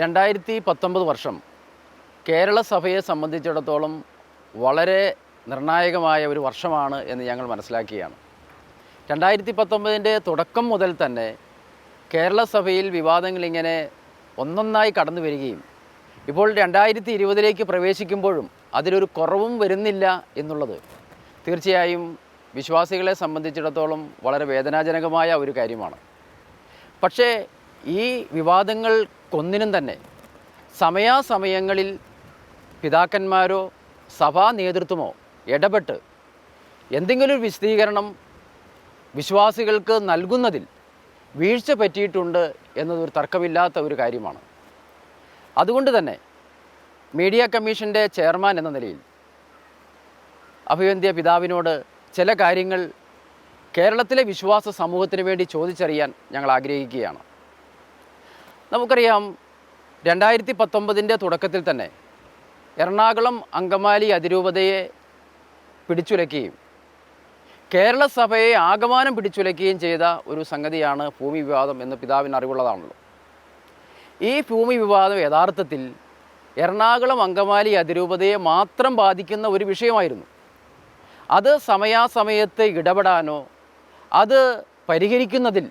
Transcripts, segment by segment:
രണ്ടായിരത്തി പത്തൊമ്പത് വർഷം കേരള സഭയെ സംബന്ധിച്ചിടത്തോളം വളരെ നിർണായകമായ ഒരു വർഷമാണ് എന്ന് ഞങ്ങൾ മനസ്സിലാക്കിയാണ്. രണ്ടായിരത്തി പത്തൊമ്പതിന്റെ തുടക്കം മുതൽ തന്നെ കേരള സഭയിൽ വിവാദങ്ങളിങ്ങനെ ഒന്നൊന്നായി കടന്നു വരികയും ഇപ്പോൾ രണ്ടായിരത്തി ഇരുപതിലേക്ക് പ്രവേശിക്കുമ്പോഴും അതിലൊരു കുറവും വരുന്നില്ല എന്നുള്ളത് തീർച്ചയായും വിശ്വാസികളെ സംബന്ധിച്ചിടത്തോളം വളരെ വേദനാജനകമായ ഒരു കാര്യമാണ്. പക്ഷേ ഈ വിവാദങ്ങൾക്കൊന്നിനും തന്നെ. സമയാസമയങ്ങളിൽ പിതാക്കന്മാരോ സഭാ നേതൃത്വമോ ഇടപെട്ട് എന്തെങ്കിലും ഒരു വിശദീകരണം വിശ്വാസികൾക്ക് നൽകുന്നതിൽ വീഴ്ച പറ്റിയിട്ടുണ്ട് എന്നതൊരു തർക്കമില്ലാത്ത ഒരു കാര്യമാണ്. അതുകൊണ്ട് തന്നെ മീഡിയ കമ്മീഷന്റെ ചെയർമാൻ എന്ന നിലയിൽ അഭിവന്ധ്യ പിതാവിനോട് ചില കാര്യങ്ങൾ കേരളത്തിലെ വിശ്വാസ സമൂഹത്തിന് വേണ്ടി ചോദിച്ചറിയാൻ ഞങ്ങൾ ആഗ്രഹിക്കുകയാണ്. നമുക്കറിയാം രണ്ടായിരത്തി പത്തൊമ്പതിന്റെ തുടക്കത്തിൽ തന്നെ എറണാകുളം അങ്കമാലി അതിരൂപതയെ പിടിച്ചുലയ്ക്കുകയും കേരള സഭയെ ആകമാനം പിടിച്ചുലയ്ക്കുകയും ചെയ്ത ഒരു സംഗതിയാണ് ഭൂമി വിവാദം എന്ന് പിതാവിന് അറിവുള്ളതാണല്ലോ. ഈ ഭൂമി വിവാദം യഥാർത്ഥത്തിൽ എറണാകുളം അങ്കമാലി അതിരൂപതയെ മാത്രം ബാധിക്കുന്ന ഒരു വിഷയമായിരുന്നു. അത് സമയാസമയത്ത് ഇടപെടാനോ അത് പരിഹരിക്കുന്നതിൽ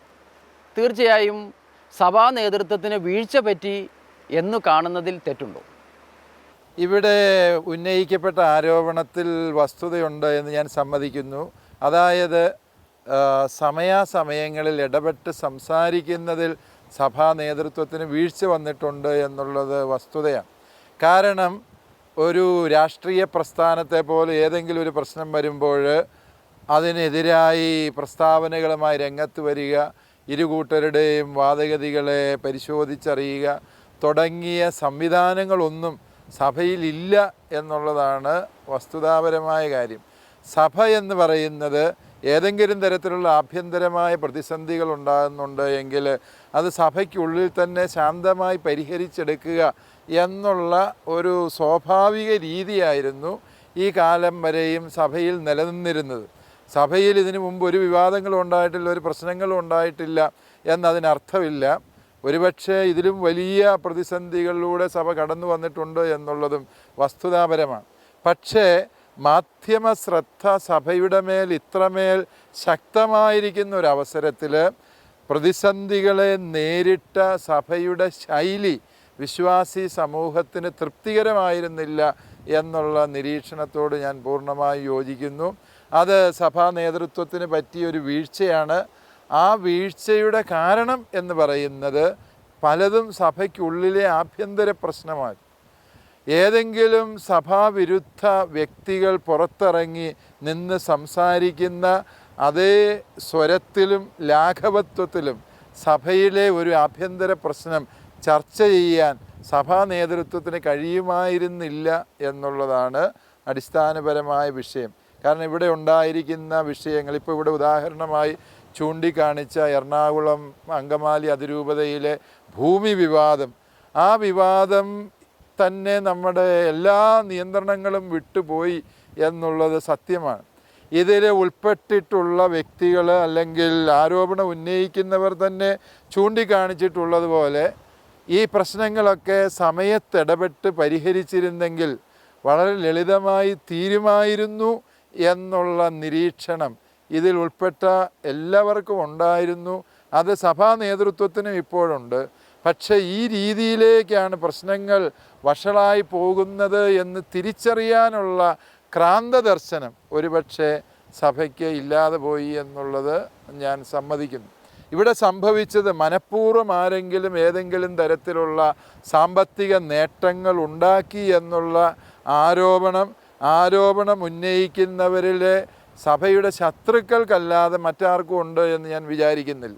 തീർച്ചയായും സഭാ നേതൃത്വത്തിന് വീഴ്ച പറ്റി എന്ന് കാണുന്നതിൽ തെറ്റുണ്ടോ? ഇവിടെ ഉന്നയിക്കപ്പെട്ട ആരോപണത്തിൽ വസ്തുതയുണ്ട് എന്ന് ഞാൻ സമ്മതിക്കുന്നു. അതായത് സമയാസമയങ്ങളിൽ ഇടപെട്ട് സംസാരിക്കുന്നതിൽ സഭാ നേതൃത്വത്തിന് വീഴ്ച വന്നിട്ടുണ്ട് എന്നുള്ളത് വസ്തുതയാണ്. കാരണം ഒരു രാഷ്ട്രീയ പ്രസ്ഥാനത്തെ പോലെ ഏതെങ്കിലും ഒരു പ്രശ്നം വരുമ്പോൾ അതിനെതിരായി പ്രസ്താവനകളുമായി രംഗത്ത് വരിക ഇരു കൂട്ടരുടെയും വാദഗതികളെ പരിശോധിച്ചറിയുക. തുടങ്ങിയ സംവിധാനങ്ങളൊന്നും സഭയിലില്ല എന്നുള്ളതാണ് വസ്തുതാപരമായ കാര്യം. സഭ എന്ന് പറയുന്നത് ഏതെങ്കിലും തരത്തിലുള്ള ആഭ്യന്തരമായ പ്രതിസന്ധികൾ ഉണ്ടാകുന്നുണ്ട് എങ്കിൽ അത് സഭയ്ക്കുള്ളിൽ തന്നെ ശാന്തമായി പരിഹരിച്ചെടുക്കുക എന്നുള്ള ഒരു സ്വാഭാവിക രീതിയായിരുന്നു ഈ കാലം വരെയും സഭയിൽ നിലനിന്നിരുന്നത്. സഭയിൽ ഇതിനു മുമ്പ് ഒരു വിവാദങ്ങളും ഉണ്ടായിട്ടില്ല ഒരു പ്രശ്നങ്ങളും ഉണ്ടായിട്ടില്ല എന്നതിനർത്ഥമില്ല. ഒരുപക്ഷെ ഇതിലും വലിയ പ്രതിസന്ധികളിലൂടെ സഭ കടന്നു വന്നിട്ടുണ്ട് എന്നുള്ളതും വസ്തുതാപരമാണ്. പക്ഷേ മാധ്യമ ശ്രദ്ധ സഭയുടെ മേൽ ഇത്രമേൽ ശക്തമായിരിക്കുന്ന ഒരു അവസരത്തിൽ പ്രതിസന്ധികളെ നേരിട്ട സഭയുടെ ശൈലി വിശ്വാസി സമൂഹത്തിന് തൃപ്തികരമായിരുന്നില്ല എന്നുള്ള നിരീക്ഷണത്തോട് ഞാൻ പൂർണമായി യോജിക്കുന്നു. അത് സഭാ നേതൃത്വത്തിന് പറ്റിയൊരു വീഴ്ചയാണ്. ആ വീഴ്ചയുടെ കാരണം എന്ന് പറയുന്നത് പലതും സഭയ്ക്കുള്ളിലെ ആഭ്യന്തര പ്രശ്നമാണ്. ഏതെങ്കിലും സഭാവിരുദ്ധ വ്യക്തികൾ പുറത്തിറങ്ങി നിന്ന് സംസാരിക്കുന്ന അതേ സ്വരത്തിലും ലാഘവത്വത്തിലും സഭയിലെ ഒരു ആഭ്യന്തര പ്രശ്നം ചർച്ച ചെയ്യാൻ സഭാ നേതൃത്വത്തിന് കഴിയുമായിരുന്നില്ല എന്നുള്ളതാണ് അടിസ്ഥാനപരമായ വിഷയം. കാരണം ഇവിടെ ഉണ്ടായിരിക്കുന്ന വിഷയങ്ങൾ ഇപ്പോൾ ഇവിടെ ഉദാഹരണമായി ചൂണ്ടിക്കാണിച്ച എറണാകുളം അങ്കമാലി അതിരൂപതയിലെ ഭൂമി വിവാദം. ആ വിവാദം തന്നെ നമ്മുടെ എല്ലാ നിയന്ത്രണങ്ങളും വിട്ടുപോയി എന്നുള്ളത് സത്യമാണ്. ഇതിൽ ഉൾപ്പെട്ടിട്ടുള്ള വ്യക്തികൾ അല്ലെങ്കിൽ ആരോപണം ഉന്നയിക്കുന്നവർ തന്നെ ചൂണ്ടിക്കാണിച്ചിട്ടുള്ളതുപോലെ ഈ പ്രശ്നങ്ങളൊക്കെ സമയത്തിടപെട്ട് പരിഹരിച്ചിരുന്നെങ്കിൽ വളരെ ലളിതമായി തീരുമായിരുന്നു. എന്നുള്ള നിരീക്ഷണം ഇതിൽ ഉൾപ്പെട്ട എല്ലാവർക്കും ഉണ്ടായിരുന്നു. അത് സഭാ നേതൃത്വത്തിനും ഇപ്പോഴുണ്ട്. പക്ഷേ ഈ രീതിയിലേക്കാണ് പ്രശ്നങ്ങൾ വഷളായി പോകുന്നത് എന്ന് തിരിച്ചറിയാനുള്ള ക്രാന്തദർശനം ഒരുപക്ഷെ സഭയ്ക്ക് ഇല്ലാതെ പോയി എന്നുള്ളത് ഞാൻ സമ്മതിക്കുന്നു. ഇവിടെ സംഭവിച്ചത് മനഃപൂർവം ആരെങ്കിലും ഏതെങ്കിലും തരത്തിലുള്ള സാമ്പത്തിക നേട്ടങ്ങൾ ഉണ്ടാക്കി എന്നുള്ള ആരോപണം ആരോപണം ഉന്നയിക്കുന്നവരിലെ സഭയുടെ ശത്രുക്കൾക്കല്ലാതെ മറ്റാർക്കും ഉണ്ട് എന്ന് ഞാൻ വിചാരിക്കുന്നില്ല.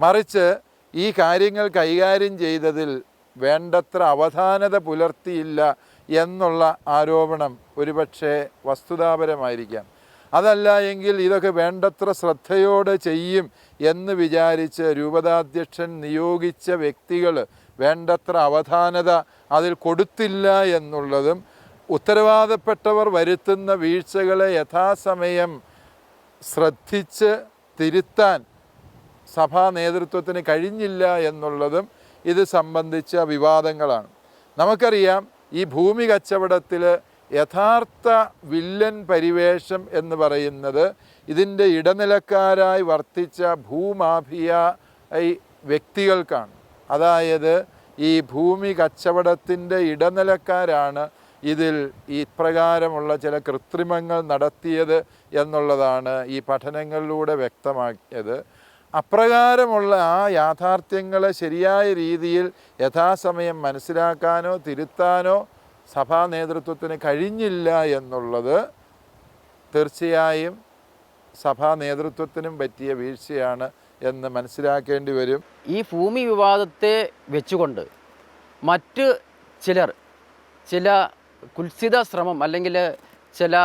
മറിച്ച് ഈ കാര്യങ്ങൾ കൈകാര്യം ചെയ്തതിൽ വേണ്ടത്ര അവധാനത പുലർത്തിയില്ല എന്നുള്ള ആരോപണം ഒരുപക്ഷെ വസ്തുതാപരമായിരിക്കാം. അതല്ല എങ്കിൽ ഇതൊക്കെ വേണ്ടത്ര ശ്രദ്ധയോടെ ചെയ്യും എന്ന് വിചാരിച്ച് രൂപതാധ്യക്ഷൻ നിയോഗിച്ച വ്യക്തികൾ വേണ്ടത്ര അവധാനത അതിൽ കൊടുത്തില്ല എന്നുള്ളതും ഉത്തരവാദപ്പെട്ടവർ വരുത്തുന്ന വീഴ്ചകളെ യഥാസമയം ശ്രദ്ധിച്ച് തിരുത്താൻ സഭാ നേതൃത്വത്തിന് കഴിഞ്ഞില്ല എന്നുള്ളതും ഇത് സംബന്ധിച്ച വിവാദങ്ങളാണ്. നമുക്കറിയാം ഈ ഭൂമി കച്ചവടത്തിൽ യഥാർത്ഥ വില്ലൻ പരിവേഷം എന്ന് പറയുന്നത് ഇതിന്റെ ഇടനിലക്കാരായി വർത്തിച്ച ഭൂമാഫിയ വ്യക്തികൾക്കാണ്. അതായത് ഈ ഭൂമി കച്ചവടത്തിന്റെ ഇടനിലക്കാരാണ് ഇതിൽ ഇപ്രകാരമുള്ള ചില കൃത്രിമങ്ങൾ നടത്തിയത് എന്നുള്ളതാണ് ഈ പഠനങ്ങളിലൂടെ വ്യക്തമാക്കിയത്. അപ്രകാരമുള്ള ആ യാഥാർത്ഥ്യങ്ങളെ ശരിയായ രീതിയിൽ യഥാസമയം മനസ്സിലാക്കാനോ തിരുത്താനോ സഭാ നേതൃത്വത്തിന് കഴിഞ്ഞില്ല എന്നുള്ളത് തീർച്ചയായും സഭാ നേതൃത്വത്തിനും പറ്റിയ വീഴ്ചയാണ് എന്ന് മനസ്സിലാക്കേണ്ടി വരും. ഈ ഭൂമി വിവാദത്തെ വെച്ചുകൊണ്ട് മറ്റ് ചിലർ ചില കുൽസിത ശ്രമം അല്ലെങ്കിൽ ചില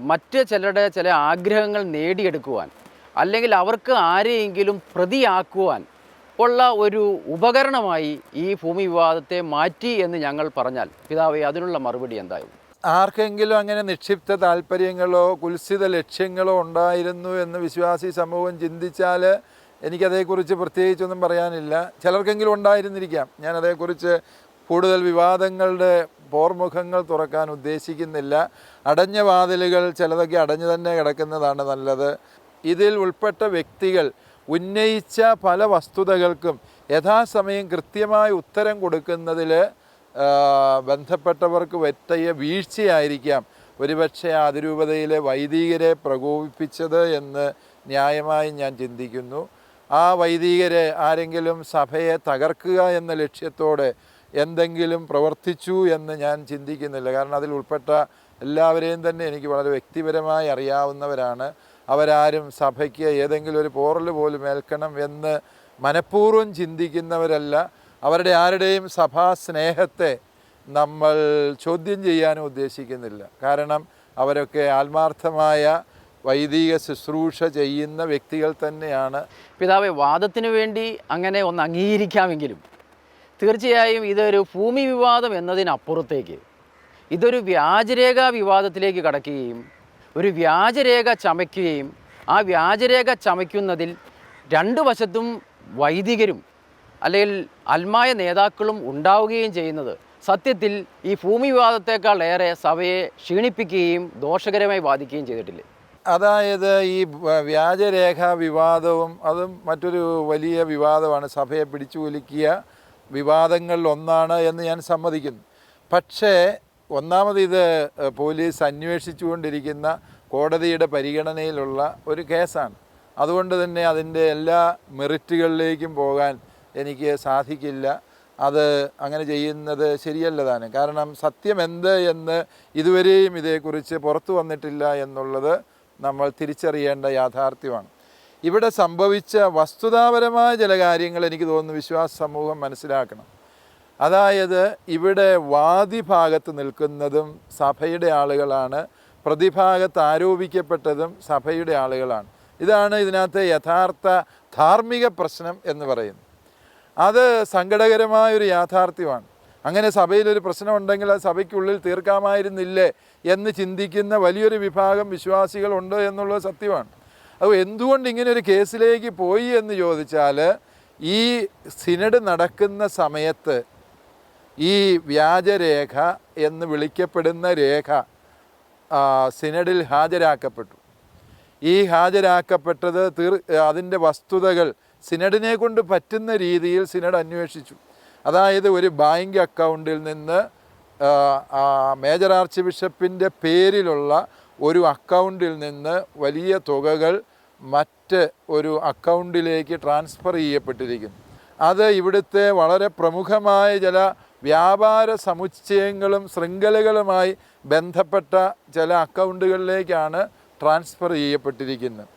മറ്റ് ചിലരുടെ ചില ആഗ്രഹങ്ങൾ നേടിയെടുക്കുവാൻ അല്ലെങ്കിൽ അവർക്ക് ആരെയെങ്കിലും പ്രതിയാക്കുവാൻ ഉള്ള ഒരു ഉപകരണമായി ഈ ഭൂമി വിവാദത്തെ മാറ്റി എന്ന് ഞങ്ങൾ പറഞ്ഞാൽ പിതാവെ അതിനുള്ള മറുപടി എന്തായിരുന്നു ആർക്കെങ്കിലും അങ്ങനെ നിക്ഷിപ്ത താല്പര്യങ്ങളോ കുൽസിത ലക്ഷ്യങ്ങളോ ഉണ്ടായിരുന്നു എന്ന് വിശ്വാസി സമൂഹം ചിന്തിച്ചാൽ എനിക്കതേക്കുറിച്ച് പ്രത്യേകിച്ചൊന്നും പറയാനില്ല. ചിലർക്കെങ്കിലും ഉണ്ടായിരുന്നിരിക്കാം. ഞാൻ അതേക്കുറിച്ച് കൂടുതൽ വിവാദങ്ങളുടെ പോർമുഖങ്ങൾ തുറക്കാൻ ഉദ്ദേശിക്കുന്നില്ല. അടഞ്ഞ വാതിലുകൾ ചിലതൊക്കെ അടഞ്ഞു തന്നെ കിടക്കുന്നതാണ് നല്ലത്. ഇതിൽ ഉൾപ്പെട്ട വ്യക്തികൾ ഉന്നയിച്ച പല വസ്തുതകൾക്കും യഥാസമയം കൃത്യമായ ഉത്തരം കൊടുക്കുന്നതിൽ ബന്ധപ്പെട്ടവർക്ക് പറ്റിയ വീഴ്ചയായിരിക്കാം. ഒരുപക്ഷെ അതിരൂപതയിലെ വൈദികരെ പ്രകോപിപ്പിച്ചത് എന്ന് ന്യായമായി ഞാൻ ചിന്തിക്കുന്നു. ആ വൈദികരെ ആരെങ്കിലും സഭയെ തകർക്കുക എന്ന ലക്ഷ്യത്തോടെ എന്തെങ്കിലും പ്രവർത്തിച്ചു എന്ന് ഞാൻ ചിന്തിക്കുന്നില്ല. കാരണം അതിൽ ഉൾപ്പെട്ട എല്ലാവരെയും തന്നെ എനിക്ക് വളരെ വ്യക്തിപരമായി അറിയാവുന്നവരാണ്. അവരാരും സഭയ്ക്ക് ഏതെങ്കിലും ഒരു പോറൽ പോലും ഏൽക്കണം എന്ന് മനഃപൂർവം ചിന്തിക്കുന്നവരല്ല. അവരുടെ ആരുടെയും സഭാ സ്നേഹത്തെ നമ്മൾ ചോദ്യം ചെയ്യാനും ഉദ്ദേശിക്കുന്നില്ല. കാരണം അവരൊക്കെ ആത്മാർത്ഥമായ വൈദിക ശുശ്രൂഷ ചെയ്യുന്ന വ്യക്തികൾ തന്നെയാണ്. പിതാവെ വാദത്തിന് വേണ്ടി അങ്ങനെ ഒന്ന് അംഗീകരിക്കാമെങ്കിലും തീർച്ചയായും ഇതൊരു ഭൂമി വിവാദം എന്നതിനപ്പുറത്തേക്ക് ഇതൊരു വ്യാജരേഖ വിവാദത്തിലേക്ക് കടക്കുകയും ഒരു വ്യാജരേഖ ചമയ്ക്കുകയും ആ വ്യാജരേഖ ചമയ്ക്കുന്നതിൽ രണ്ടു വശത്തും വൈദികരും അല്ലെങ്കിൽ അൽമായ നേതാക്കളും ഉണ്ടാവുകയും ചെയ്യുന്നത് സത്യത്തിൽ ഈ ഭൂമി വിവാദത്തെക്കാൾ ഏറെ സഭയെ ക്ഷീണിപ്പിക്കുകയും ദോഷകരമായി ബാധിക്കുകയും ചെയ്തിട്ടില്ലേ? അതായത് ഈ വ്യാജരേഖ വിവാദവും അതും മറ്റൊരു വലിയ വിവാദമാണ്. സഭയെ പിടിച്ചുകുലുക്കിയ വിവാദങ്ങളിൽ ഒന്നാണ് എന്ന് ഞാൻ സമ്മതിക്കുന്നു. പക്ഷേ ഒന്നാമത് ഇത് പോലീസ് അന്വേഷിച്ചുകൊണ്ടിരിക്കുന്ന കോടതിയുടെ പരിഗണനയിലുള്ള ഒരു കേസാണ്. അതുകൊണ്ട് തന്നെ അതിന്റെ എല്ലാ മെറിറ്റുകളിലേക്കും പോകാൻ എനിക്ക് സാധിക്കില്ല. അത് അങ്ങനെ ചെയ്യുന്നത് ശരിയല്ല താനും കാരണം സത്യം എന്ത് എന്ന് ഇതുവരെയും ഇതേക്കുറിച്ച് പുറത്തു വന്നിട്ടില്ല എന്നുള്ളത് നമ്മൾ തിരിച്ചറിയേണ്ട യാഥാർത്ഥ്യമാണ്. ഇവിടെ സംഭവിച്ച വസ്തുതാപരമായ ചില കാര്യങ്ങൾ എനിക്ക് തോന്നുന്നു വിശ്വാസ സമൂഹം മനസ്സിലാക്കണം. അതായത് ഇവിടെ വാദി ഭാഗത്ത് നിൽക്കുന്നതും സഭയുടെ ആളുകളാണ് പ്രതിഭാഗത്ത് ആരോപിക്കപ്പെട്ടതും സഭയുടെ ആളുകളാണ്. ഇതാണ് ഇതിനകത്തെ യഥാർത്ഥ ധാർമ്മിക പ്രശ്നം എന്ന് പറയുന്നത്. അത് സങ്കടകരമായൊരു യാഥാർത്ഥ്യമാണ്. അങ്ങനെ സഭയിലൊരു പ്രശ്നമുണ്ടെങ്കിൽ അത് സഭയ്ക്കുള്ളിൽ തീർക്കാമായിരുന്നില്ലേ എന്ന് ചിന്തിക്കുന്ന വലിയൊരു വിഭാഗം വിശ്വാസികളുണ്ട് എന്നുള്ളത് സത്യമാണ്. അപ്പോൾ എന്തുകൊണ്ട് ഇങ്ങനെ ഒരു കേസിലേക്ക് പോയി എന്ന് ചോദിച്ചാൽ ഈ സിനഡ് നടക്കുന്ന സമയത്ത് ഈ വ്യാജരേഖ എന്ന് വിളിക്കപ്പെടുന്ന രേഖ സിനഡിൽ ഹാജരാക്കപ്പെട്ടു. ഈ ഹാജരാക്കപ്പെട്ടത് തീർ അതിന്റെ വസ്തുതകൾ സിനഡിനെ കൊണ്ട് പറ്റുന്ന രീതിയിൽ സിനഡ് അന്വേഷിച്ചു. അതായത് ഒരു ബാങ്ക് അക്കൗണ്ടിൽ നിന്ന് മേജർ ആർച്ച് ബിഷപ്പിന്റെ പേരിലുള്ള ഒരു അക്കൗണ്ടിൽ നിന്ന് വലിയ തുകകൾ മറ്റ് ഒരു അക്കൗണ്ടിലേക്ക് ട്രാൻസ്ഫർ ചെയ്യപ്പെട്ടിരിക്കുന്നു. അത് ഇവിടുത്തെ വളരെ പ്രമുഖമായ ചില വ്യാപാര സമുച്ചയങ്ങളും ശൃംഖലകളുമായി ബന്ധപ്പെട്ട ചില അക്കൗണ്ടുകളിലേക്കാണ് ട്രാൻസ്ഫർ ചെയ്യപ്പെട്ടിരിക്കുന്നത്.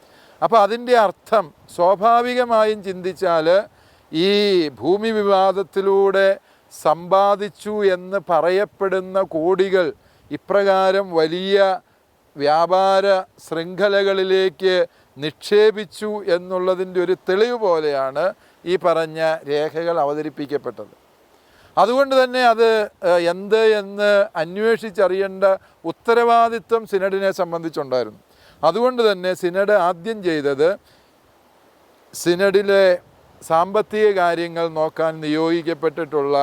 അപ്പോൾ അതിന്റെ അർത്ഥം സ്വാഭാവികമായും ചിന്തിച്ചാൽ ഈ ഭൂമി വിവാദത്തിലൂടെ സമ്പാദിച്ചു എന്ന് പറയപ്പെടുന്ന കോടികൾ ഇപ്രകാരം വലിയ വ്യാപാര ശൃംഖലകളിലേക്ക് നിക്ഷേപിച്ചു എന്നുള്ളതിന്റെ ഒരു തെളിവ് പോലെയാണ് ഈ പറഞ്ഞ രേഖകൾ അവതരിപ്പിക്കപ്പെട്ടത്. അതുകൊണ്ട് തന്നെ അത് എന്ത് എന്ന് അന്വേഷിച്ചറിയേണ്ട ഉത്തരവാദിത്വം സിനഡിനെ സംബന്ധിച്ചുണ്ടായിരുന്നു. അതുകൊണ്ട് തന്നെ സിനഡ് ആദ്യം ചെയ്തത് സിനഡിലെ സാമ്പത്തിക കാര്യങ്ങൾ നോക്കാൻ നിയോഗിക്കപ്പെട്ടിട്ടുള്ള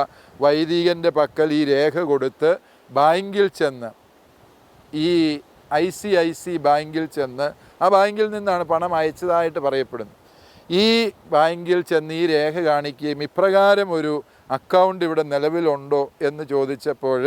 വൈദികന്റെ പക്കൽ ഈ രേഖ കൊടുത്ത് ബാങ്കിൽ ചെന്ന് ഈ ഐ സി ഐ സി ബാങ്കിൽ ചെന്ന് ആ ബാങ്കിൽ നിന്നാണ് പണം അയച്ചതായിട്ട് പറയപ്പെടുന്നത്. ഈ ബാങ്കിൽ ചെന്ന് ഈ രേഖ കാണിക്കുകയും ഇപ്രകാരം ഒരു അക്കൗണ്ട് ഇവിടെ നിലവിലുണ്ടോ എന്ന് ചോദിച്ചപ്പോൾ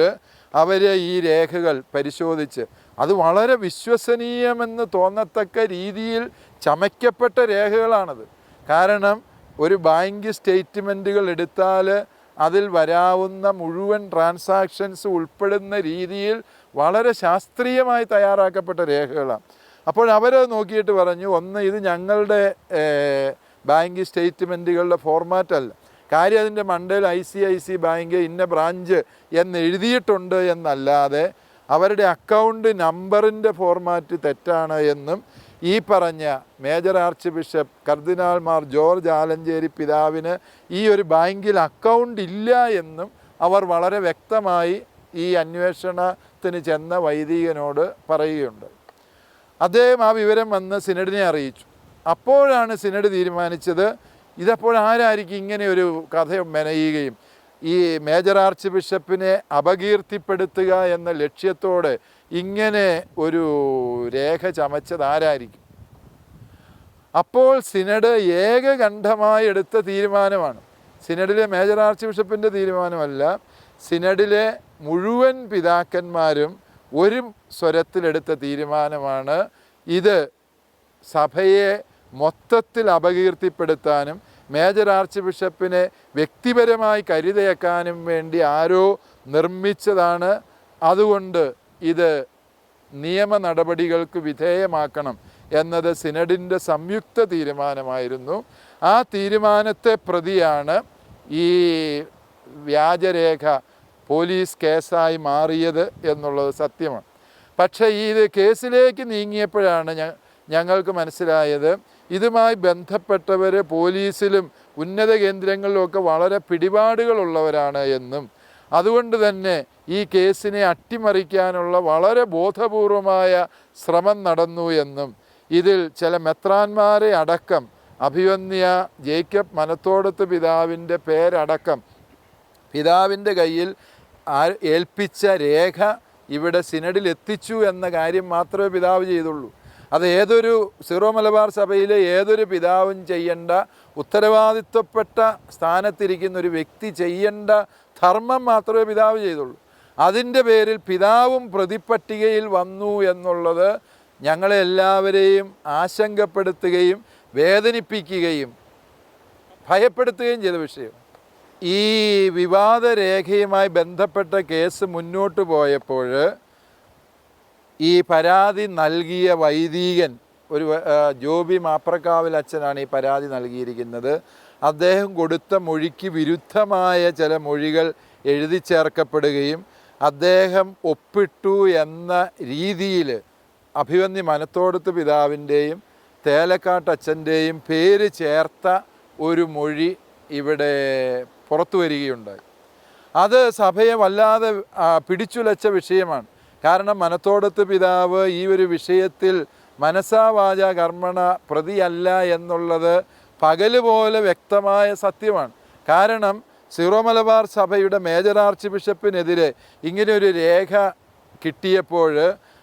അവർ ഈ രേഖകൾ പരിശോധിച്ച് അത് വളരെ വിശ്വസനീയമെന്ന് തോന്നത്തക്ക രീതിയിൽ ചമയ്ക്കപ്പെട്ട രേഖകളാണത്. കാരണം ഒരു ബാങ്ക് സ്റ്റേറ്റ്മെന്റുകൾ എടുത്താൽ അതിൽ വരാവുന്ന മുഴുവൻ ട്രാൻസാക്ഷൻസ് ഉൾപ്പെടുന്ന രീതിയിൽ വളരെ ശാസ്ത്രീയമായി തയ്യാറാക്കപ്പെട്ട രേഖകളാണ്. അപ്പോൾ അവർ നോക്കിയിട്ട് പറഞ്ഞു ഒന്ന് ഇത് ഞങ്ങളുടെ ബാങ്ക് സ്റ്റേറ്റ്മെന്റുകളുടെ ഫോർമാറ്റല്ല കാര്യം അതിന്റെ മണ്ടയിൽ I C I C bank ഇന്ന ബ്രാഞ്ച് എന്ന് എഴുതിയിട്ടുണ്ട് എന്നല്ലാതെ അവരുടെ അക്കൗണ്ട് നമ്പറിന്റെ ഫോർമാറ്റ് തെറ്റാണ് എന്നും ഈ പറഞ്ഞ മേജർ ആർച്ച് ബിഷപ്പ് കർദിനാൾ മാർ ജോർജ് ആലഞ്ചേരി പിതാവിന് ഈ ഒരു ബാങ്കിൽ അക്കൗണ്ട് ഇല്ല എന്നും അവർ വളരെ വ്യക്തമായി ഈ അന്വേഷണത്തിന് ചെന്ന വൈദികനോട് പറയുകയുണ്ട്. അദ്ദേഹം ആ വിവരം വന്ന് സിനഡിനെ അറിയിച്ചു. അപ്പോഴാണ് സിനഡ് തീരുമാനിച്ചത് ഇതപ്പോൾ ആരായിരിക്കും ഇങ്ങനെ ഒരു കഥ മെനയുകയും ഈ മേജർ ആർച്ച് ബിഷപ്പിനെ അപകീർത്തിപ്പെടുത്തുക എന്ന ലക്ഷ്യത്തോടെ ഇങ്ങനെ ഒരു രേഖ ചമച്ചത് ആരായിരിക്കും? അപ്പോൾ സിനഡ് ഏകകണ്ഠമായി എടുത്ത തീരുമാനമാണ്. സിനഡിലെ മേജർ ആർച്ച് ബിഷപ്പിന്റെ തീരുമാനമല്ല സിനഡിലെ മുഴുവൻ പിതാക്കന്മാരും ഒരു സ്വരത്തിലെടുത്ത തീരുമാനമാണ് ഇത് സഭയെ മൊത്തത്തിൽ അപകീർത്തിപ്പെടുത്താനും മേജർ ആർച്ച് ബിഷപ്പിനെ വ്യക്തിപരമായി കരുതയക്കാനും വേണ്ടി ആരോ നിർമ്മിച്ചതാണ്. അതുകൊണ്ട് ഇത് നിയമ നടപടികൾക്ക് വിധേയമാക്കണം എന്നത് സിനഡിന്റെ സംയുക്ത തീരുമാനമായിരുന്നു. ആ തീരുമാനത്തെ പ്രതിയാണ് ഈ വ്യാജരേഖ പോലീസ് കേസായി മാറിയത് എന്നുള്ളത് സത്യമാണ്. പക്ഷേ ഈ കേസിലേക്ക് നീങ്ങിയപ്പോഴാണ് ഞങ്ങൾക്ക് മനസ്സിലായത് ഇതുമായി ബന്ധപ്പെട്ടവർ പോലീസിലും ഉന്നത കേന്ദ്രങ്ങളിലുമൊക്കെ വളരെ പിടിപാടുകളുള്ളവരാണ് എന്നും അതുകൊണ്ട് തന്നെ ഈ കേസിനെ അട്ടിമറിക്കാനുള്ള വളരെ ബോധപൂർവമായ ശ്രമം നടന്നു എന്നും ഇതിൽ ചില മെത്രാന്മാരെ അടക്കം അഭിവന്യ ജേക്കബ് മനത്തോടത്ത് പിതാവിന്റെ പേരടക്കം പിതാവിന്റെ കയ്യിൽ ആ- ഏൽപ്പിച്ച രേഖ ഇവിടെ സിനഡിൽ എത്തിച്ചു എന്ന കാര്യം മാത്രമേ പിതാവ് ചെയ്തുള്ളൂ. അത് ഏതൊരു സീറോ മലബാർ സഭയിലെ ഏതൊരു പിതാവും ചെയ്യേണ്ട ഉത്തരവാദിത്വപ്പെട്ട സ്ഥാനത്തിരിക്കുന്ന ഒരു വ്യക്തി ചെയ്യേണ്ട ധർമ്മം മാത്രമേ പിതാവ് ചെയ്തുള്ളൂ. അതിന്റെ പേരിൽ പിതാവും പ്രതിപ്പട്ടികയിൽ വന്നു എന്നുള്ളത് ഞങ്ങളെല്ലാവരെയും ആശങ്കപ്പെടുത്തുകയും വേദനിപ്പിക്കുകയും ഭയപ്പെടുത്തുകയും ചെയ്ത വിഷയം. ഈ വിവാദ രേഖയുമായി ബന്ധപ്പെട്ട കേസ് മുന്നോട്ട് പോയപ്പോൾ ഈ പരാതി നൽകിയ വൈദികൻ ഒരു ജോബി മാപ്രക്കാവിൽ അച്ഛനാണ് ഈ പരാതി നൽകിയിരിക്കുന്നത്. അദ്ദേഹം കൊടുത്ത മൊഴിക്ക് വിരുദ്ധമായ ചില മൊഴികൾ എഴുതി ചേർക്കപ്പെടുകയും അദ്ദേഹം ഒപ്പിട്ടു എന്ന രീതിയിൽ അഭിവന്യ മനത്തോടത്ത് പിതാവിന്റെയും തേലക്കാട്ടച്ഛന്റെയും പേര് ചേർത്ത ഒരു മൊഴി ഇവിടെ പുറത്തു വരികയുണ്ടായി. അത് സഭയെ വല്ലാതെ പിടിച്ചുലച്ച വിഷയമാണ്. കാരണം മനത്തോടത്ത് പിതാവ് ഈ ഒരു വിഷയത്തിൽ മനസാവാച കർമ്മണ പ്രതിയല്ല എന്നുള്ളത് പകൽ പോലെ വ്യക്തമായ സത്യമാണ്. കാരണം സീറോ മലബാർ സഭയുടെ മേജർ ആർച്ച് ബിഷപ്പിനെതിരെ ഇങ്ങനെ ഒരു രേഖ കിട്ടിയപ്പോൾ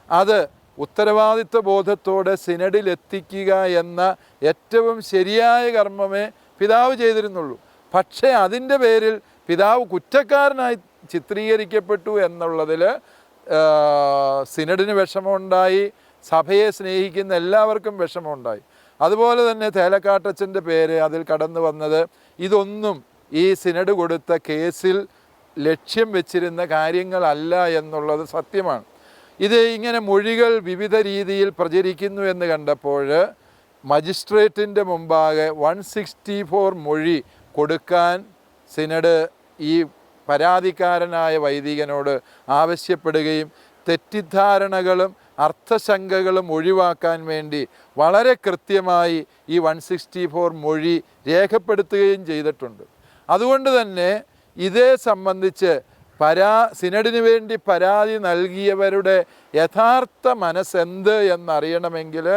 അത് ഉത്തരവാദിത്വ ബോധത്തോടെ സിനഡിലെത്തിക്കുക എന്ന ഏറ്റവും ശരിയായ കർമ്മമേ പിതാവ് ചെയ്തിരുന്നുള്ളൂ. പക്ഷേ അതിന്റെ പേരിൽ പിതാവ് കുറ്റക്കാരനായി ചിത്രീകരിക്കപ്പെട്ടു എന്നുള്ളതിൽ സിനഡിന് വിഷമമുണ്ടായി സഭയെ സ്നേഹിക്കുന്ന എല്ലാവർക്കും വിഷമമുണ്ടായി. അതുപോലെ തന്നെ തേലക്കാട്ടച്ചന്റെ പേര് അതിൽ കടന്നു വന്നത് ഇതൊന്നും ഈ സിനഡ് കൊടുത്ത കേസിൽ ലക്ഷ്യം വെച്ചിരുന്ന കാര്യങ്ങളല്ല എന്നുള്ളത് സത്യമാണ്. ഇത് ഇങ്ങനെ മൊഴികൾ വിവിധ രീതിയിൽ പ്രചരിക്കുന്നു എന്ന് കണ്ടപ്പോൾ മജിസ്ട്രേറ്റിന്റെ മുമ്പാകെ വൺ സിക്സ്റ്റി ഫോർ മൊഴി കൊടുക്കാൻ സിനഡ് ഈ പരാതിക്കാരനായ വൈദികനോട് ആവശ്യപ്പെടുകയും തെറ്റിദ്ധാരണകളും അർത്ഥശങ്കകളും ഒഴിവാക്കാൻ വേണ്ടി വളരെ കൃത്യമായി ഈ വൺ സിക്സ്റ്റി ഫോർ മൊഴി രേഖപ്പെടുത്തുകയും ചെയ്തിട്ടുണ്ട്. അതുകൊണ്ട് തന്നെ ഇതേ സംബന്ധിച്ച് പരാ സിനഡിന് വേണ്ടി പരാതി നൽകിയവരുടെ യഥാർത്ഥ മനസ്സെന്ത് എന്നറിയണമെങ്കിൽ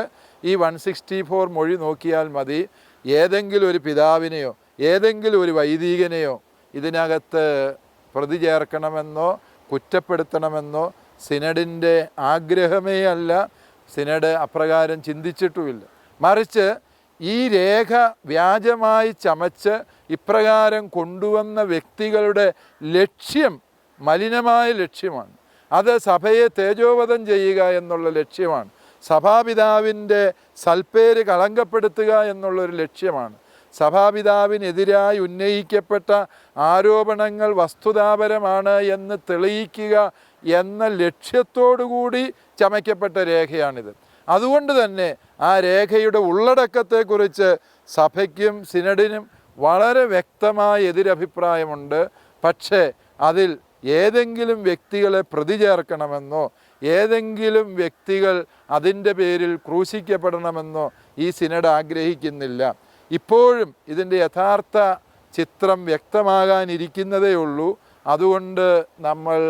ഈ വൺ സിക്സ്റ്റി ഫോർ മൊഴി നോക്കിയാൽ മതി. ഏതെങ്കിലും ഒരു പിതാവിനെയോ ഏതെങ്കിലും ഒരു വൈദികനെയോ ഇതിനകത്ത് പ്രതി ചേർക്കണമെന്നോ കുറ്റപ്പെടുത്തണമെന്നോ സിനഡിന്റെ ആഗ്രഹമേ അല്ല. സിനഡ് അപ്രകാരം ചിന്തിച്ചിട്ടുമില്ല. മറിച്ച് ഈ രേഖ വ്യാജമായി ചമച്ച് ഇപ്രകാരം കൊണ്ടുവന്ന വ്യക്തികളുടെ ലക്ഷ്യം മലിനമായ ലക്ഷ്യമാണ്. അത് സഭയെ തേജോവധം ചെയ്യുക എന്നുള്ള ലക്ഷ്യമാണ്. സഭാപിതാവിന്റെ സൽപ്പേര് കളങ്കപ്പെടുത്തുക എന്നുള്ളൊരു ലക്ഷ്യമാണ്. സഭാപിതാവിനെതിരായി ഉന്നയിക്കപ്പെട്ട ആരോപണങ്ങൾ വസ്തുതാപരമാണ് എന്ന് തെളിയിക്കുക എന്ന ലക്ഷ്യത്തോടുകൂടി ചമയ്ക്കപ്പെട്ട രേഖയാണിത്. അതുകൊണ്ട് തന്നെ ആ രേഖയുടെ ഉള്ളടക്കത്തെക്കുറിച്ച് സഭയ്ക്കും സിനഡിനും വളരെ വ്യക്തമായ എതിരഭിപ്രായമുണ്ട്. പക്ഷേ അതിൽ ഏതെങ്കിലും വ്യക്തികളെ പ്രതി ചേർക്കണമെന്നോ ഏതെങ്കിലും വ്യക്തികൾ അതിന്റെ പേരിൽ ക്രൂശിക്കപ്പെടണമെന്നോ ഈ സിനഡ് ആഗ്രഹിക്കുന്നില്ല. ഇപ്പോഴും ഇതിന്റെ യഥാർത്ഥ ചിത്രം വ്യക്തമാകാനിരിക്കുന്നതേ ഉള്ളൂ അതുകൊണ്ട് നമ്മൾ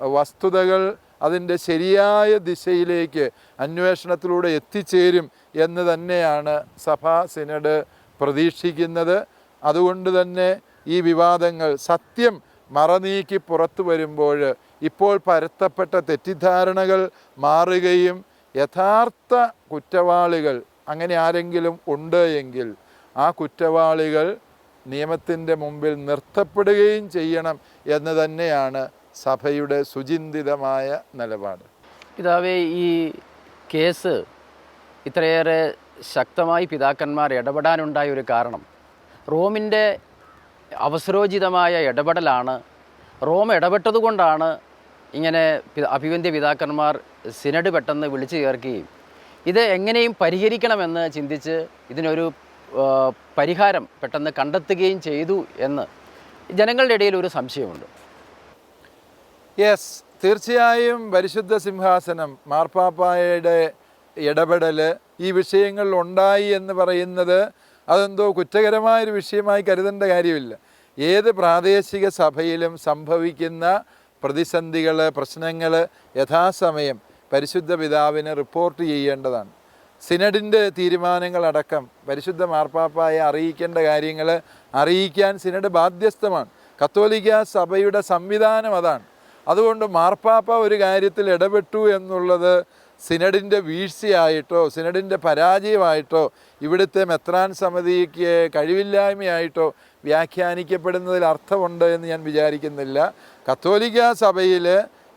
വസ്തുതകൾ അതിന്റെ ശരിയായ ദിശയിലേക്ക് അന്വേഷണത്തിലൂടെ എത്തിച്ചേരും എന്ന് തന്നെയാണ് സഭാ സിനഡ് പ്രതീക്ഷിക്കുന്നത്. അതുകൊണ്ട് തന്നെ ഈ വിവാദങ്ങൾ സത്യം മറനീക്കി പുറത്തു വരുമ്പോൾ ഇപ്പോൾ പരത്തപ്പെട്ട തെറ്റിദ്ധാരണകൾ മാറുകയും യഥാർത്ഥ കുറ്റവാളികൾ അങ്ങനെ ആരെങ്കിലും ഉണ്ട് എങ്കിൽ ആ കുറ്റവാളികൾ നിയമത്തിന്റെ മുമ്പിൽ നിർത്തപ്പെടുകയും ചെയ്യണം എന്ന് തന്നെയാണ് സഭയുടെ സുചിന്തിതമായ നിലപാട്. പിതാവേ ഈ കേസ് ഇത്രയേറെ ശക്തമായി പിതാക്കന്മാർ ഇടപെടാനുണ്ടായ ഒരു കാരണം റോമിന്റെ അവസരോചിതമായ ഇടപെടലാണ്. റോം ഇടപെട്ടതുകൊണ്ടാണ് ഇങ്ങനെ അഭിവന്ധ്യ പിതാക്കന്മാർ സിനഡ് പെട്ടെന്ന് വിളിച്ചു ചേർക്കുകയും ഇത് എങ്ങനെയും പരിഹരിക്കണമെന്ന് ചിന്തിച്ച് ഇതിനൊരു പരിഹാരം പെട്ടെന്ന് കണ്ടെത്തുകയും ചെയ്തു എന്ന് ജനങ്ങളുടെ ഇടയിൽ ഒരു സംശയമുണ്ട്. യെസ് തീർച്ചയായും പരിശുദ്ധ സിംഹാസനം മാർപ്പാപ്പായുടെ ഇടപെടൽ ഈ വിഷയങ്ങൾ ഉണ്ടായി എന്ന് പറയുന്നത് അതെന്തോ കുറ്റകരമായൊരു വിഷയമായി കരുതേണ്ട കാര്യമില്ല. ഏത് പ്രാദേശിക സഭയിലും സംഭവിക്കുന്ന പ്രതിസന്ധികൾ പ്രശ്നങ്ങൾ യഥാസമയം പരിശുദ്ധ പിതാവിന് റിപ്പോർട്ട് ചെയ്യേണ്ടതാണ്. സിനഡിന്റെ തീരുമാനങ്ങളടക്കം പരിശുദ്ധ മാർപ്പാപ്പായെ അറിയിക്കേണ്ട കാര്യങ്ങൾ അറിയിക്കാൻ സിനഡ് ബാധ്യസ്ഥമാണ്. കത്തോലിക്ക സഭയുടെ സംവിധാനം അതാണ്. അതുകൊണ്ട് മാർപ്പാപ്പ ഒരു കാര്യത്തിൽ ഇടപെട്ടു എന്നുള്ളത് സിനഡിന്റെ വീഴ്ചയായിട്ടോ സിനഡിന്റെ പരാജയമായിട്ടോ ഇവിടുത്തെ മെത്രാൻ സമിതിക്ക് കഴിവില്ലായ്മയായിട്ടോ വ്യാഖ്യാനിക്കപ്പെടുന്നതിൽ അർത്ഥമുണ്ട് എന്ന് ഞാൻ വിചാരിക്കുന്നില്ല. കത്തോലിക്ക സഭയിൽ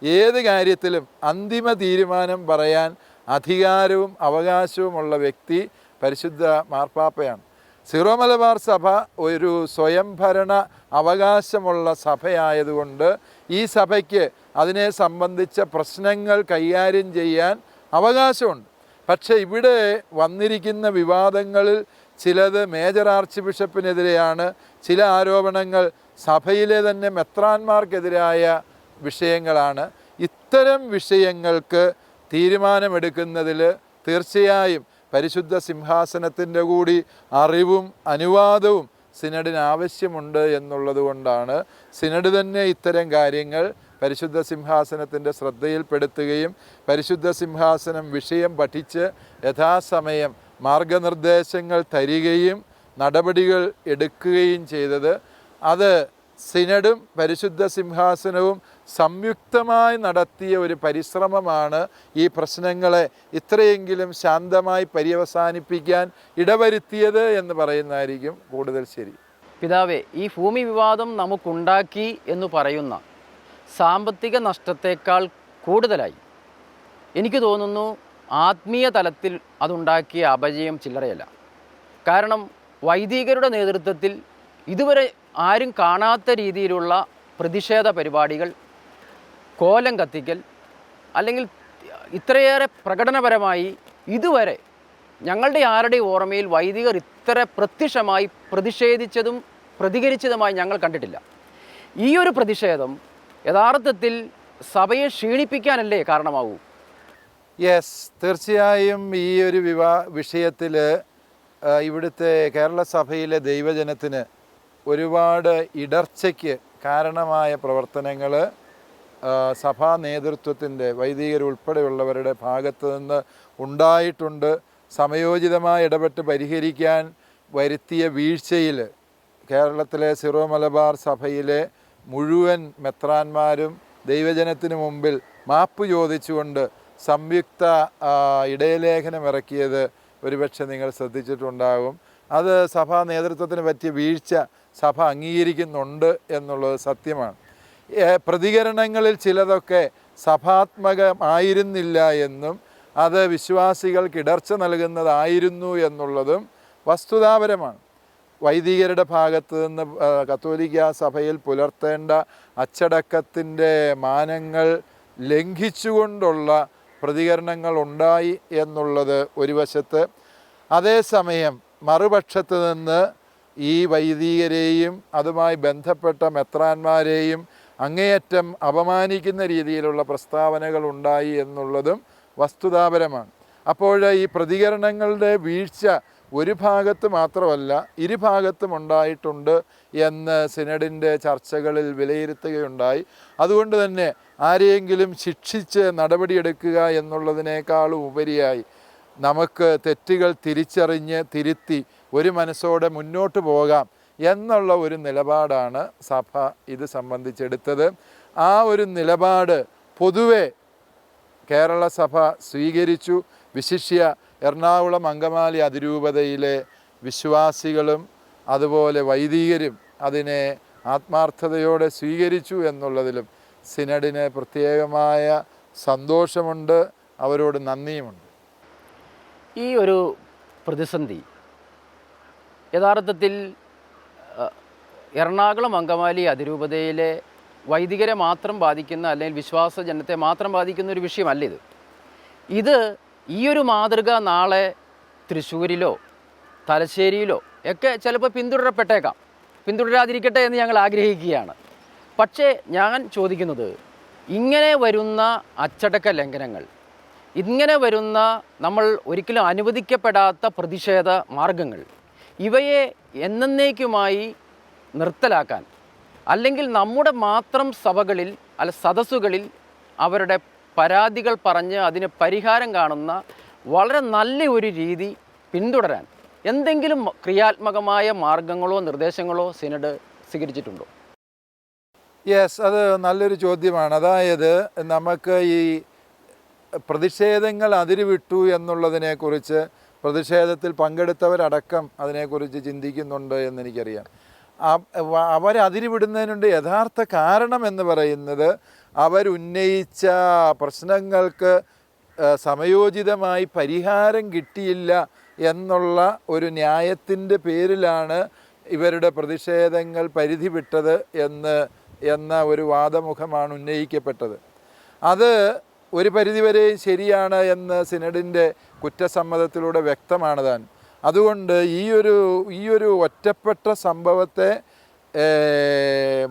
ഏത് കാര്യത്തിലും അന്തിമ തീരുമാനം പറയാൻ അധികാരവും അവകാശവുമുള്ള വ്യക്തി പരിശുദ്ധ മാർപ്പാപ്പയാണ്. സിറോ മലബാർ സഭ ഒരു സ്വയംഭരണ അവകാശമുള്ള സഭയായതുകൊണ്ട് ഈ സഭയ്ക്ക് അതിനെ സംബന്ധിച്ച പ്രശ്നങ്ങൾ കൈകാര്യം ചെയ്യാൻ അവകാശമുണ്ട്. പക്ഷേ ഇവിടെ വന്നിരിക്കുന്ന വിവാദങ്ങളിൽ ചിലത് മേജർ ആർച്ച് ബിഷപ്പിനെതിരെയാണ് ചില ആരോപണങ്ങൾ സഭയിലെ തന്നെ മെത്രാന്മാർക്കെതിരായ വിഷയങ്ങളാണ്. ഇത്തരം വിഷയങ്ങൾക്ക് തീരുമാനമെടുക്കുന്നതിൽ തീർച്ചയായും പരിശുദ്ധ സിംഹാസനത്തിന്റെ കൂടി അറിവും അനുവാദവും സിനഡിന് ആവശ്യമുണ്ട് എന്നുള്ളത് കൊണ്ടാണ് സിനഡ് തന്നെ ഇത്തരം കാര്യങ്ങൾ പരിശുദ്ധ സിംഹാസനത്തിന്റെ ശ്രദ്ധയിൽപ്പെടുത്തുകയും പരിശുദ്ധ സിംഹാസനം വിഷയം പഠിച്ച് യഥാസമയം മാർഗനിർദ്ദേശങ്ങൾ തരികയും നടപടികൾ എടുക്കുകയും ചെയ്തത്. അത് സിനഡും പരിശുദ്ധ സിംഹാസനവും സംയുക്തമായി നടത്തിയ ഒരു പരിശ്രമമാണ് ഈ പ്രശ്നങ്ങളെ ഇത്രയെങ്കിലും ശാന്തമായി പര്യവസാനിപ്പിക്കാൻ ഇടവരുത്തിയത് എന്ന് പറയുന്നതായിരിക്കും കൂടുതൽ ശരി. പിതാവേ ഈ ഭൂമി വിവാദം നമുക്കുണ്ടാക്കി എന്ന് പറയുന്ന സാമ്പത്തിക നഷ്ടത്തേക്കാൾ കൂടുതലായി. എനിക്ക് തോന്നുന്നു ആത്മീയ തലത്തിൽ അതുണ്ടാക്കിയ അപജയം ചില്ലറയല്ല. കാരണം വൈദികരുടെ നേതൃത്വത്തിൽ ഇതുവരെ ആരും കാണാത്ത രീതിയിലുള്ള പ്രതിഷേധ പരിപാടികൾ കോലം കത്തിക്കൽ അല്ലെങ്കിൽ ഇത്രയേറെ പ്രകടനപരമായി ഇതുവരെ ഞങ്ങളുടെ ആരുടെയും ഓർമ്മയിൽ വൈദികർ ഇത്ര പ്രത്യക്ഷമായി പ്രതിഷേധിച്ചതും പ്രതികരിച്ചതുമായി ഞങ്ങൾ കണ്ടിട്ടില്ല. ഈ ഒരു പ്രതിഷേധം യഥാർത്ഥത്തിൽ സഭയെ ക്ഷീണിപ്പിക്കാനല്ലേ കാരണമാവൂ? യെസ് തീർച്ചയായും ഈ ഒരു വിവാ വിഷയത്തിൽ ഇവിടുത്തെ കേരള സഭയിലെ ദൈവജനത്തിന് ഒരുപാട് ഇടർച്ചയ്ക്ക് കാരണമായ പ്രവർത്തനങ്ങൾ സഭാ നേതൃത്വത്തിന്റെ വൈദികരുൾപ്പെടെയുള്ളവരുടെ ഭാഗത്ത് നിന്ന് ഉണ്ടായിട്ടുണ്ട്. സമയോചിതമായി ഇടപെട്ട് പരിഹരിക്കാൻ വരുത്തിയ വീഴ്ചയിൽ കേരളത്തിലെ സിറോ മലബാർ സഭയിലെ മുഴുവൻ മെത്രാന്മാരും ദൈവജനത്തിന് മുമ്പിൽ മാപ്പ് ചോദിച്ചുകൊണ്ട് സംയുക്ത ഇടയലേഖനം ഇറക്കിയത് ഒരുപക്ഷെ നിങ്ങൾ ശ്രദ്ധിച്ചിട്ടുണ്ടാകും. അത് സഭാ നേതൃത്വത്തിന് പറ്റിയ വീഴ്ച സഭ അംഗീകരിക്കുന്നുണ്ട് എന്നുള്ളത് സത്യമാണ്. പ്രതികരണങ്ങളിൽ ചിലതൊക്കെ സഭാത്മകമായിരുന്നില്ല എന്നും അത് വിശ്വാസികൾക്ക് ഇടർച്ച നൽകുന്നതായിരുന്നു എന്നുള്ളതും വസ്തുതാപരമാണ്. വൈദികരുടെ ഭാഗത്ത് നിന്ന് കത്തോലിക്ക സഭയിൽ പുലർത്തേണ്ട അച്ചടക്കത്തിന്റെ മാനങ്ങൾ ലംഘിച്ചുകൊണ്ടുള്ള പ്രതികരണങ്ങൾ ഉണ്ടായി എന്നുള്ളത് ഒരു വശത്ത്. അതേസമയം മറുപക്ഷത്ത് നിന്ന് ഈ വൈദികരെയും അതുമായി ബന്ധപ്പെട്ട മെത്രാന്മാരെയും അങ്ങേയറ്റം അപമാനിക്കുന്ന രീതിയിലുള്ള പ്രസ്താവനകൾ ഉണ്ടായി എന്നുള്ളതും വസ്തുതാപരമാണ്. അപ്പോൾ ഈ പ്രതികരണങ്ങളുടെ വീഴ്ച ഒരു ഭാഗത്ത് മാത്രമല്ല ഇരുഭാഗത്തും ഉണ്ടായിട്ടുണ്ട് എന്ന് സിനഡിന്റെ ചർച്ചകളിൽ വിലയിരുത്തുകയുണ്ടായി. അതുകൊണ്ട് തന്നെ ആരെയെങ്കിലും ശിക്ഷിച്ച് നടപടിയെടുക്കുക എന്നുള്ളതിനേക്കാളും ഉപരിയായി നമുക്ക് തെറ്റുകൾ തിരിച്ചറിഞ്ഞ് തിരുത്തി ഒരു മനസ്സോടെ മുന്നോട്ട് പോകാം എന്നുള്ള ഒരു നിലപാടാണ് സഭ ഇത് സംബന്ധിച്ചെടുത്തത്. ആ ഒരു നിലപാട് പൊതുവെ കേരള സഭ സ്വീകരിച്ചു. വിശിഷ്യ എറണാകുളം അങ്കമാലി അതിരൂപതയിലെ വിശ്വാസികളും അതുപോലെ വൈദികരും അതിനെ ആത്മാർത്ഥതയോടെ സ്വീകരിച്ചു എന്നുള്ളതിലും സിനഡിന് പ്രത്യേകമായ സന്തോഷമുണ്ട് അവരോട് നന്ദിയുമുണ്ട്. ഈ ഒരു പ്രതിസന്ധി യഥാർത്ഥത്തിൽ എറണാകുളം അങ്കമാലി അതിരൂപതയിലെ വൈദികരെ മാത്രം ബാധിക്കുന്ന അല്ലെങ്കിൽ വിശ്വാസ ജനത്തെ മാത്രം ബാധിക്കുന്ന ഒരു വിഷയമല്ല ഇത്. ഇത് ഈ ഒരു മാതൃക നാളെ തൃശ്ശൂരിലോ തലശ്ശേരിയിലോ ഒക്കെ ചിലപ്പോൾ പിന്തുടരപ്പെട്ടേക്കാം. പിന്തുടരാതിരിക്കട്ടെ എന്ന് ഞങ്ങൾ ആഗ്രഹിക്കുകയാണ്. പക്ഷേ ഞാൻ ചോദിക്കുന്നത് ഇങ്ങനെ വരുന്ന അച്ചടക്ക ലംഘനങ്ങൾ ഇങ്ങനെ വരുന്ന നമ്മൾ ഒരിക്കലും അനുവദിക്കപ്പെടാത്ത പ്രതിഷേധ മാർഗങ്ങൾ ഇവയെ എന്നേക്കുമായി നിർത്തലാക്കാൻ അല്ലെങ്കിൽ നമ്മുടെ മാത്രം സഭകളിൽ അല്ല സദസ്സുകളിൽ അവരുടെ പരാതികൾ പറഞ്ഞ് അതിന് പരിഹാരം കാണുന്ന വളരെ നല്ല ഒരു രീതി പിന്തുടരാൻ എന്തെങ്കിലും ക്രിയാത്മകമായ മാർഗങ്ങളോ നിർദ്ദേശങ്ങളോ സിനഡ് സ്വീകരിച്ചിട്ടുണ്ടോ? യെസ് അത് നല്ലൊരു ചോദ്യമാണ്. അതായത് നമുക്ക് ഈ പ്രതിഷേധങ്ങൾ അതിരുവിട്ടു എന്നുള്ളതിനെക്കുറിച്ച് പ്രതിഷേധത്തിൽ പങ്കെടുത്തവരടക്കം അതിനെക്കുറിച്ച് ചിന്തിക്കുന്നുണ്ട് എന്നെനിക്കറിയാം. അവർ അതിരുവിടുന്നതിനുണ്ട് യഥാർത്ഥ കാരണം എന്ന് പറയുന്നത് അവരുന്നയിച്ച പ്രശ്നങ്ങൾക്ക് സമയോചിതമായി പരിഹാരം കിട്ടിയില്ല എന്നുള്ള ഒരു ന്യായത്തിന്റെ പേരിലാണ് ഇവരുടെ പ്രതിഷേധങ്ങൾ പരിധി വിട്ടത് എന്ന് എന്ന ഒരു വാദമുഖമാണ് ഉന്നയിക്കപ്പെട്ടത്. അത് ഒരു പരിധിവരെ ശരിയാണ് എന്ന് സിനഡിന്റെ കുറ്റസമ്മതത്തിലൂടെ വ്യക്തമാണ് താൻ അതുകൊണ്ട് ഈ ഒരു ഈ ഒരു ഒറ്റപ്പെട്ട സംഭവത്തെ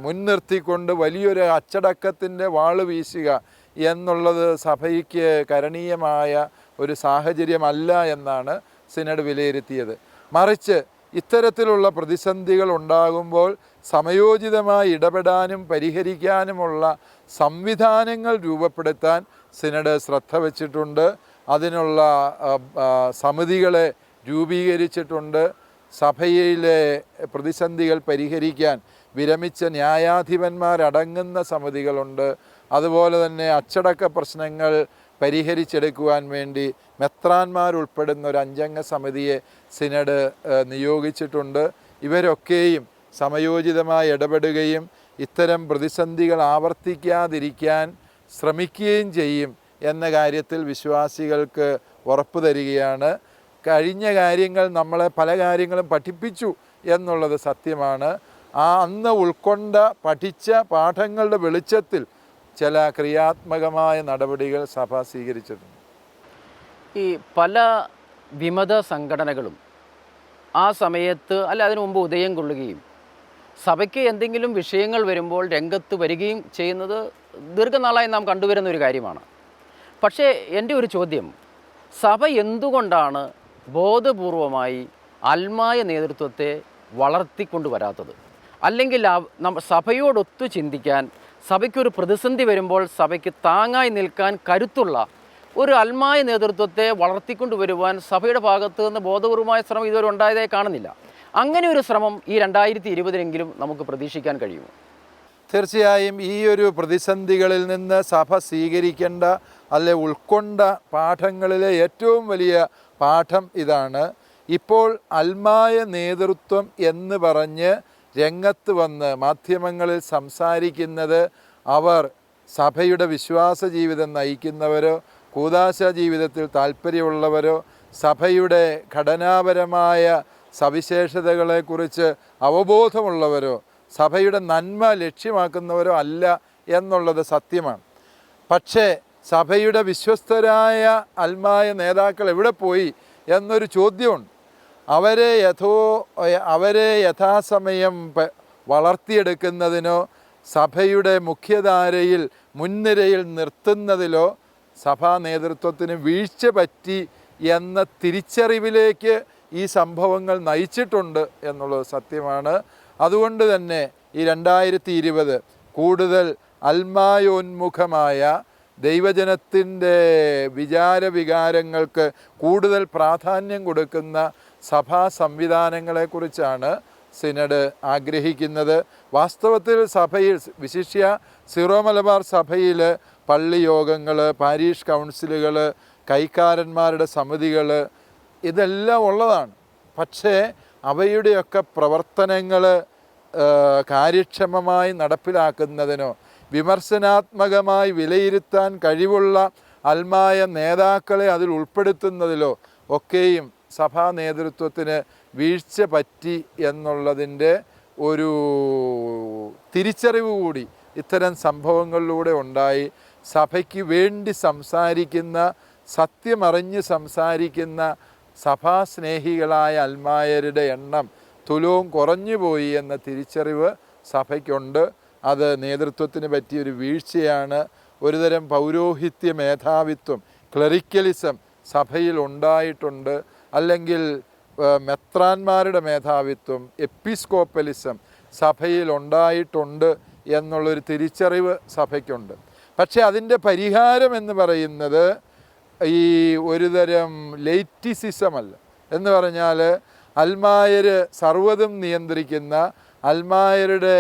മുൻനിർത്തിക്കൊണ്ട് വലിയൊരു അച്ചടക്കത്തിന്റെ വാൾ വീശുക എന്നുള്ളത് സഭയ്ക്ക് കരണീയമായ ഒരു സാഹചര്യമല്ല എന്നാണ് സിനഡ് വിലയിരുത്തിയത്. മറിച്ച് ഇത്തരത്തിലുള്ള പ്രതിസന്ധികൾ ഉണ്ടാകുമ്പോൾ സമയോചിതമായി ഇടപെടാനും പരിഹരിക്കാനുമുള്ള സംവിധാനങ്ങൾ രൂപപ്പെടുത്താൻ സിനഡ് ശ്രദ്ധ വച്ചിട്ടുണ്ട്. അതിനുള്ള സമിതികളെ രൂപീകരിച്ചിട്ടുണ്ട്. സഭയിലെ പ്രതിസന്ധികൾ പരിഹരിക്കാൻ വിരമിച്ച ന്യായാധിപന്മാരടങ്ങുന്ന സമിതികളുണ്ട്. അതുപോലെ തന്നെ അച്ചടക്ക പ്രശ്നങ്ങൾ പരിഹരിച്ചെടുക്കുവാൻ വേണ്ടി മെത്രാന്മാരുൾപ്പെടുന്ന ഒരു അഞ്ചംഗ സമിതിയെ സിനഡ് നിയോഗിച്ചിട്ടുണ്ട്. ഇവരൊക്കെയും സമയോചിതമായി ഇടപെടുകയും ഇത്തരം പ്രതിസന്ധികൾ ആവർത്തിക്കാതിരിക്കാൻ ശ്രമിക്കുകയും ചെയ്യും. എന്ന കാര്യത്തിൽ വിശ്വാസികൾക്ക് ഉറപ്പ് തരികയാണ്. കഴിഞ്ഞ കാര്യങ്ങൾ നമ്മളെ പല കാര്യങ്ങളും പഠിപ്പിച്ചു എന്നുള്ളത് സത്യമാണ്. ആ അന്ന് ഉൾക്കൊണ്ട പഠിച്ച പാഠങ്ങളുടെ വെളിച്ചത്തിൽ ചില ക്രിയാത്മകമായ നടപടികൾ സഭ സ്വീകരിച്ചിട്ടുണ്ട്. ഈ പല വിമത സംഘടനകളും ആ സമയത്ത് അല്ല അതിനു മുമ്പ് ഉദയം കൊള്ളുകയും സഭയ്ക്ക് എന്തെങ്കിലും വിഷയങ്ങൾ വരുമ്പോൾ രംഗത്ത് വരികയും ചെയ്യുന്നത് ദീർഘനാളായി നാം കണ്ടുവരുന്ന ഒരു കാര്യമാണ്. പക്ഷേ എന്റെ ഒരു ചോദ്യം. സഭ എന്തുകൊണ്ടാണ് ബോധപൂർവമായി ആത്മായ നേതൃത്വത്തെ വളർത്തിക്കൊണ്ടുവരാത്തത് അല്ലെങ്കിൽ സഭയോടൊത്തു ചിന്തിക്കാൻ സഭയ്ക്കൊരു പ്രതിസന്ധി വരുമ്പോൾ സഭയ്ക്ക് താങ്ങായി നിൽക്കാൻ കരുത്തുള്ള ഒരു അൽമായ നേതൃത്വത്തെ വളർത്തിക്കൊണ്ടുവരുവാൻ സഭയുടെ ഭാഗത്ത് നിന്ന് ബോധപൂർവമായ ശ്രമം ഇതുവരെ ഉണ്ടായതായി കാണുന്നില്ല. അങ്ങനെ ഒരു ശ്രമം ഈ രണ്ടായിരത്തി ഇരുപതിലെങ്കിലും നമുക്ക് പ്രതീക്ഷിക്കാൻ കഴിയുമോ? തീർച്ചയായും ഈ ഒരു പ്രതിസന്ധികളിൽ നിന്ന് സഭ സ്വീകരിക്കേണ്ട അല്ലെ ഉൾക്കൊണ്ട പാഠങ്ങളിലെ ഏറ്റവും വലിയ പാഠം ഇതാണ്. ഇപ്പോൾ അൽമായ നേതൃത്വം എന്ന് പറഞ്ഞ് രംഗത്ത് വന്ന് മാധ്യമങ്ങളിൽ സംസാരിക്കുന്നത് അവർ സഭയുടെ വിശ്വാസ ജീവിതം നയിക്കുന്നവരോ കൂതാശ ജീവിതത്തിൽ താല്പര്യമുള്ളവരോ സഭയുടെ ഘടനാപരമായ സവിശേഷതകളെക്കുറിച്ച് അവബോധമുള്ളവരോ സഭയുടെ നന്മ ലക്ഷ്യമാക്കുന്നവരോ അല്ല എന്നുള്ളത് സത്യമാണ്. പക്ഷേ സഭയുടെ വിശ്വസ്തരായ അൽമായ നേതാക്കൾ എവിടെ പോയി എന്നൊരു ചോദ്യമുണ്ട്. അവരെ യഥോ അവരെ യഥാസമയം വളർത്തിയെടുക്കുന്നതിനോ സഭയുടെ മുഖ്യധാരയിൽ മുൻനിരയിൽ നിർത്തുന്നതിലോ സഭാ നേതൃത്വത്തിന് വീഴ്ച പറ്റി എന്ന തിരിച്ചറിവിലേക്ക് ഈ സംഭവങ്ങൾ നയിച്ചിട്ടുണ്ട് എന്നുള്ളത് സത്യമാണ്. അതുകൊണ്ട് തന്നെ ഈ രണ്ടായിരത്തി കൂടുതൽ അൽമായോന്മുഖമായ ദൈവജനത്തിന്റെ വിചാര വികാരങ്ങൾക്ക് കൂടുതൽ പ്രാധാന്യം കൊടുക്കുന്ന സഭാ സംവിധാനങ്ങളെക്കുറിച്ചാണ് സിനഡ് ആഗ്രഹിക്കുന്നത്. വാസ്തവത്തിൽ സഭയിൽ വിശിഷ്യ സിറോ മലബാർ സഭയിൽ പള്ളി യോഗങ്ങൾ പാരീഷ് കൗൺസിലുകൾ കൈക്കാരന്മാരുടെ സമിതികൾ ഇതെല്ലാം ഉള്ളതാണ്. പക്ഷേ അവയുടെയൊക്കെ പ്രവർത്തനങ്ങൾ കാര്യക്ഷമമായി നടപ്പിലാക്കുന്നതിനോ വിമർശനാത്മകമായി വിലയിരുത്താൻ കഴിവുള്ള അൽമായ നേതാക്കളെ അതിൽ ഉൾപ്പെടുത്തുന്നതിലോ ഒക്കെയും സഭാ നേതൃത്വത്തിന് വീഴ്ച പറ്റി എന്നുള്ളതിന്റെ ഒരു തിരിച്ചറിവ് കൂടി ഇത്തരം സംഭവങ്ങളിലൂടെ ഉണ്ടായി. സഭയ്ക്ക് വേണ്ടി സംസാരിക്കുന്ന സത്യമറിഞ്ഞ് സംസാരിക്കുന്ന സഭാസ്നേഹികളായ അൽമായരുടെ എണ്ണം തുലവും കുറഞ്ഞു പോയി എന്ന തിരിച്ചറിവ് സഭയ്ക്കുണ്ട്. അത് നേതൃത്വത്തിന് പറ്റിയൊരു വീഴ്ചയാണ് ഒരുതരം പൗരോഹിത്യ മേധാവിത്വം. ക്ലറിക്കലിസം സഭയിൽ ഉണ്ടായിട്ടുണ്ട്. അല്ലെങ്കിൽ മെത്രാന്മാരുടെ മേധാവിത്വം എപ്പിസ്കോപ്പലിസം സഭയിൽ ഉണ്ടായിട്ടുണ്ട് എന്നുള്ളൊരു തിരിച്ചറിവ് സഭയ്ക്കുണ്ട്. പക്ഷേ അതിന്റെ പരിഹാരം എന്ന് പറയുന്നത് ഈ ഒരുതരം ലൈറ്റിസിസം അല്ല എന്ന് പറഞ്ഞാൽ അൽമായർ സർവതും നിയന്ത്രിക്കുന്ന അൽമായരുടെ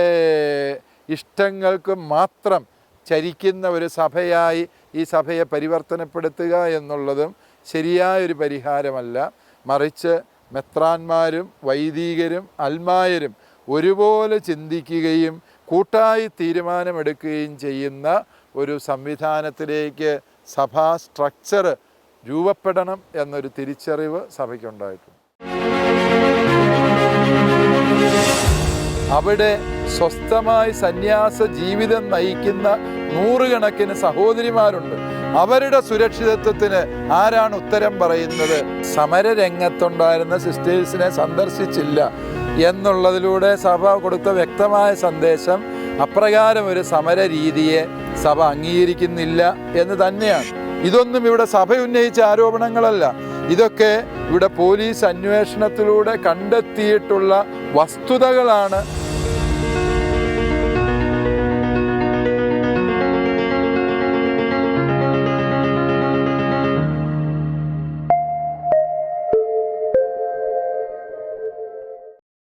ഇഷ്ടങ്ങൾക്ക് മാത്രം ചരിക്കുന്ന ഒരു സഭയായി ഈ സഭയെ പരിവർത്തനപ്പെടുത്തുക എന്നുള്ളതും ശരിയായൊരു പരിഹാരമല്ല. മറിച്ച് മെത്രാന്മാരും വൈദികരും അൽമായരും ഒരുപോലെ ചിന്തിക്കുകയും കൂട്ടായി തീരുമാനമെടുക്കുകയും ചെയ്യുന്ന ഒരു സംവിധാനത്തിലേക്ക് സഭാ സ്ട്രക്ചർ രൂപപ്പെടണം എന്നൊരു തിരിച്ചറിവ് സഭയ്ക്കുണ്ടായിട്ടുണ്ട്. അവിടെ സ്വസ്ഥമായി സന്യാസ ജീവിതം നയിക്കുന്ന നൂറുകണക്കിന് സഹോദരിമാരുണ്ട്. അവരുടെ സുരക്ഷിതത്വത്തിന് ആരാണ് ഉത്തരം പറയുന്നത്? സമരരംഗത്തുണ്ടായിരുന്ന സിസ്റ്റേഴ്സിനെ സന്ദർശിച്ചില്ല എന്നുള്ളതിലൂടെ സഭ കൊടുത്ത വ്യക്തമായ സന്ദേശം അപ്രകാരം ഒരു സമര രീതിയെ സഭ അംഗീകരിക്കുന്നില്ല എന്ന് തന്നെയാണ്. ഇതൊന്നും ഇവിടെ സഭ ഉന്നയിച്ച ആരോപണങ്ങളല്ല. ഇതൊക്കെ ഇവിടെ പോലീസ് അന്വേഷണത്തിലൂടെ കണ്ടെത്തിയിട്ടുള്ള വസ്തുതകളാണ്